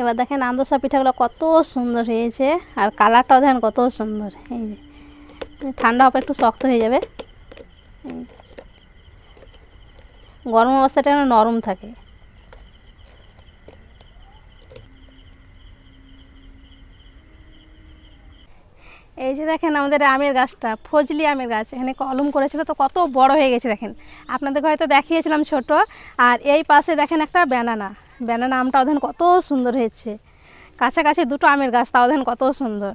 এবার দেখেন আন্দোসা পিঠাগুলো কত সুন্দর হয়েছে, আর কালারটাও দেখেন কত সুন্দর। এই যে ঠান্ডা হবে একটু শক্ত হয়ে যাবে। গরম অবস্থাটা যেন নরম থাকে। এই যে দেখেন আমাদের আমের গাছটা, ফজলি আমের গাছ, এখানে কলম করেছিল তো কত বড় হয়ে গেছে দেখেন। আপনাদেরকে হয়তো দেখিয়েছিলাম ছোট, আর এই পাশে দেখেন একটা ব্যানানা ব্যানানা আমটাও দেখেন কত সুন্দর হয়েছে। কাছাকাছি দুটো আমের গাছ, তাও দেখেন কত সুন্দর।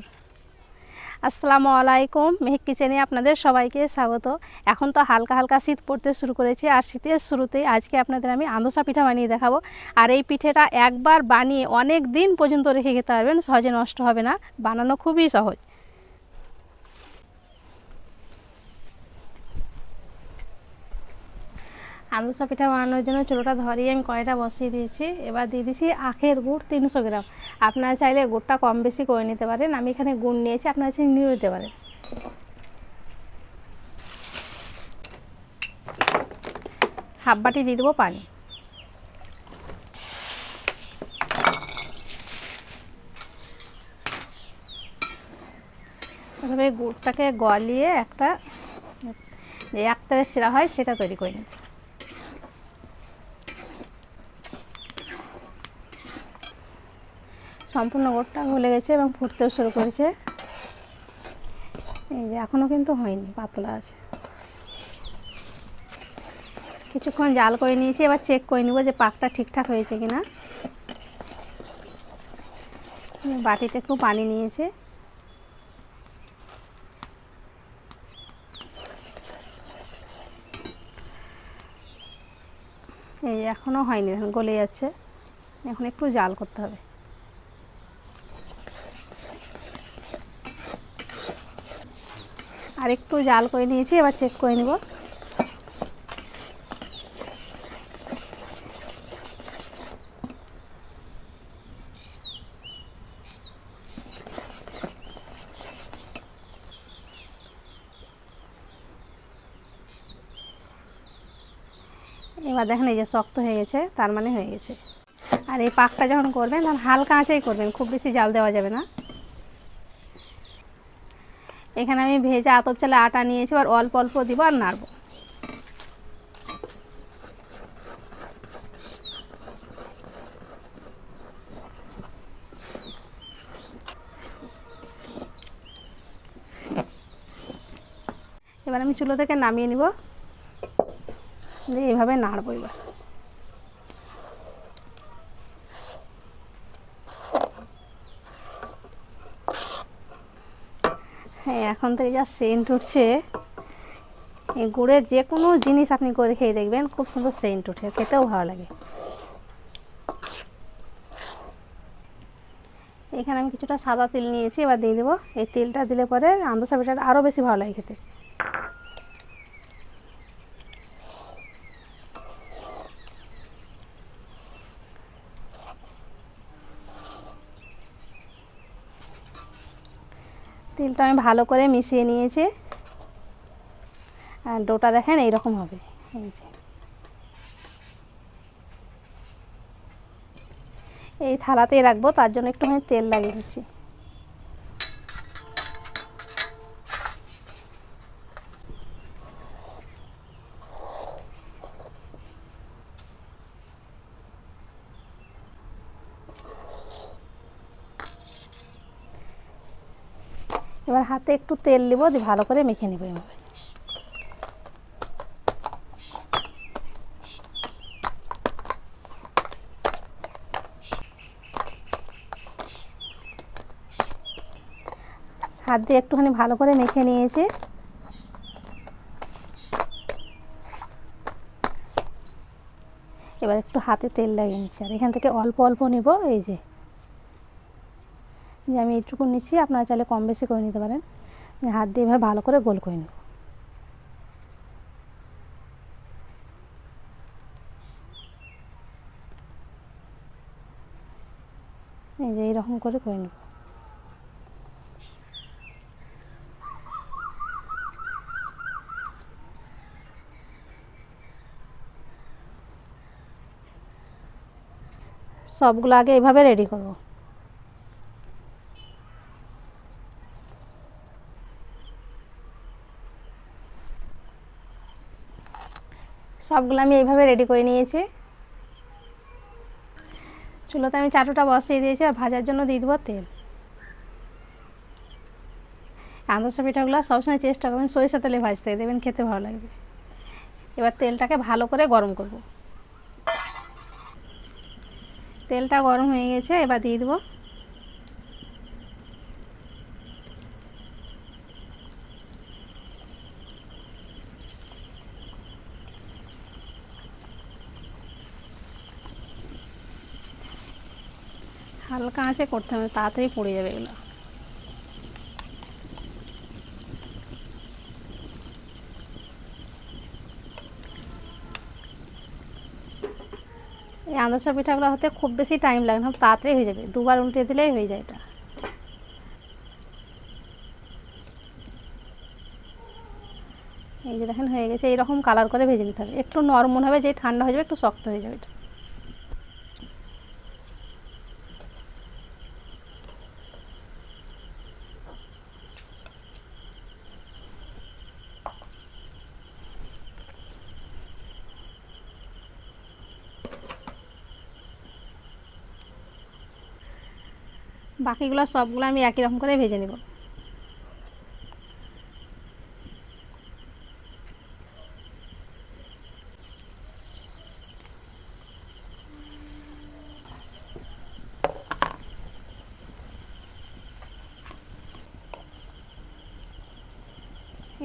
আসসালামু আলাইকুম, মেহেক কিচেনে আপনাদের সবাইকে স্বাগত। এখন তো হালকা হালকা শীত পড়তে শুরু করেছে, আর শীতের শুরুতেই আজকে আপনাদের আমি আন্দোসা পিঠা বানিয়ে দেখাবো। আর এই পিঠেটা একবার বানিয়ে অনেক দিন পর্যন্ত রেখে খেতে পারবেন, সহজে নষ্ট হবে না, বানানো খুবই সহজ। আলুসা পিঠা বানানোর জন্য চুলোটা ধরিয়ে আমি কড়াইটা বসিয়ে দিয়েছি। এবার দিয়ে দিয়েছি আখের গুড় তিনশো গ্রাম। আপনারা চাইলে গুড়টা কম বেশি করে নিতে পারেন। আমি এখানে গুড় নিয়েছি, আপনারা চাইলে নিয়ে নিতে পারেন। হাফ বাটি দিয়ে দেবো পানি। গুড়টাকে গলিয়ে একটা, যে একতারের সেরা হয়, সেটা তৈরি করে নিই। সম্পূর্ণ গোটটা গলে গেছে এবং ফুটতেও শুরু করেছে। এই যে এখনও কিন্তু হয়নি, পাতলা আছে। কিছুক্ষণ জাল করে নিয়েছি, এবার চেক করে নেব যে পাকটা ঠিকঠাক হয়েছে কিনা। বাটিতে একটু পানি নিয়েছে। এই এখনও হয়নি দেখুন গলে যাচ্ছে। এখন একটু জাল করতে হবে। আর একটু জাল করে নিয়েছি, এবার চেক করে নিব। এবার দেখেন এই যে শক্ত হয়ে গেছে, তার মানে হয়ে গেছে। আর এই পাকটা যখন করবেন তখন হালকা আঁচেই করবেন, খুব বেশি জাল দেওয়া যাবে না। এখানে আমি ভেজে আতপ চালে আটা নিয়েছি আর অল্প অল্প দিব আর নাড়ব। এবার আমি চুলো থেকে নামিয়ে নিব এইভাবে নাড়বো এবার। এখন থেকে যা সেন্ট উঠছে, এই গুড়ের যে কোনো জিনিস আপনি করে খেয়ে দেখবেন, খুব সুন্দর সেন্ট উঠে খেতেও ভালো লাগে। এখানে আমি কিছুটা সাদা তিল নিয়েছি, এবার দিয়ে দেবো। এই তিলটা দিলে পরে আন্দোসা পিঠাটা আরও বেশি ভালো লাগে খেতে। তিলটা আমি ভালো করে মিশিয়ে নিয়েছি। আর ডোটা দেখেন এইরকম হবে। এই থালাতেই রাখব, তার জন্য একটুখানি তেল লাগিয়ে দিচ্ছি এবার হাতে একটু তেল নিব, দিয়ে ভালো করে মেখে নিব এভাবে। হাত দিয়ে একটুখানি ভালো করে মেখে নিয়েছি। এবার একটু হাতে তেল লাগিয়ে নিচ্ছি, আর এখান থেকে অল্প অল্প নেব, এই যে। যে আমি এইটুকু নিচ্ছি, আপনারা চাইলে কম বেশি করে নিতে পারেন। হাত দিয়ে এভাবে ভালো করে গোল করে নেব। এই যে এইরকম করে করে নেব। সবগুলো আগে এভাবে রেডি করব। সবগুলো আমি এইভাবে রেডি করে নিয়েছি। চুলোতে আমি চাটুটা বসিয়ে দিয়েছি আর ভাজার জন্য দিয়ে দেবো তেল। আন্দোসা পিঠাগুলো সবসময় চেষ্টা করবেন সরিষা তেলে ভাজতে দেবেন খেতে ভালো লাগবে। এবার তেলটাকে ভালো করে গরম করব। তেলটা গরম হয়ে গেছে, এবার দিয়ে দেবো হালকা আঁচে করতে হবে, তাড়াতাড়ি পড়ে যাবে এগুলো। এই আন্দোসা পিঠাগুলো হতে খুব বেশি টাইম লাগে না তাড়াতাড়ি হয়ে যাবে, দুবার উল্টে দিলেই হয়ে যায় এটা। এই যে দেখেন হয়ে গেছে, এইরকম কালার করে ভেজে নিতে হবে। একটু নরম হবে, যে ঠান্ডা হয়ে যাবে, একটু শক্ত হয়ে যাবে এটা। বাকিগুলো সবগুলো আমি একই রকম করে ভেজে নেব।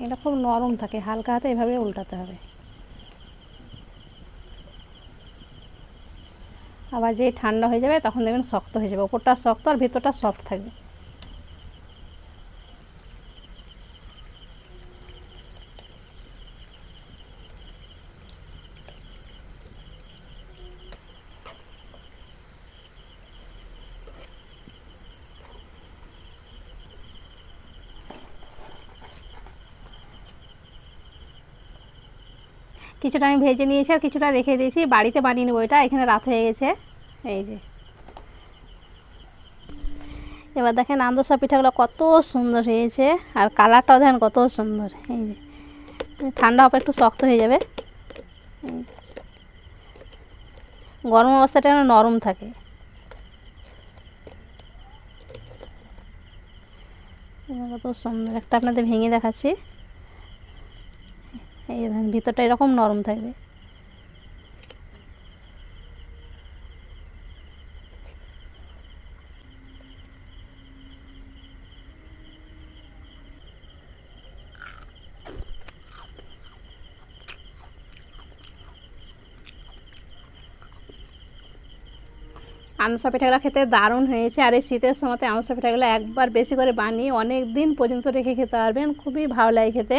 এটা খুব নরম থাকে, হালকা হাতে এভাবে উল্টাতে হবে। আবার যেই ঠান্ডা হয়ে যাবে তখন দেখবেন শক্ত হয়ে যাবে। ওপরটা শক্ত আর ভেতরটা সফট থাকবে। কিছুটা আমি ভেজে নিয়েছি আর কিছুটা রেখে দিয়েছি। বাড়িতে বানিয়ে নেব এটা, এখানে রাত হয়ে গেছে। এই যে। এবার দেখেন আন্দোসা পিঠাগুলো কত সুন্দর হয়েছে, আর কালারটাও দেখেন কত সুন্দর। এই যে। ঠান্ডা হবে, একটু শক্ত হয়ে যাবে। গরম অবস্থাটা যেন নরম থাকে। কত সুন্দর। একটা আপনাদের ভেঙে দেখাচ্ছি। এই ভিতরটা এরকম নরম থাকবে আনসা পিঠাগুলো খেতে দারুণ হয়েছে, আর এই শীতের সময়তে আনসা পিঠাগুলো একবার বেশি করে বানিয়ে অনেক দিন পর্যন্ত রেখে খেতে পারবেন। খুবই ভালো লাগে খেতে।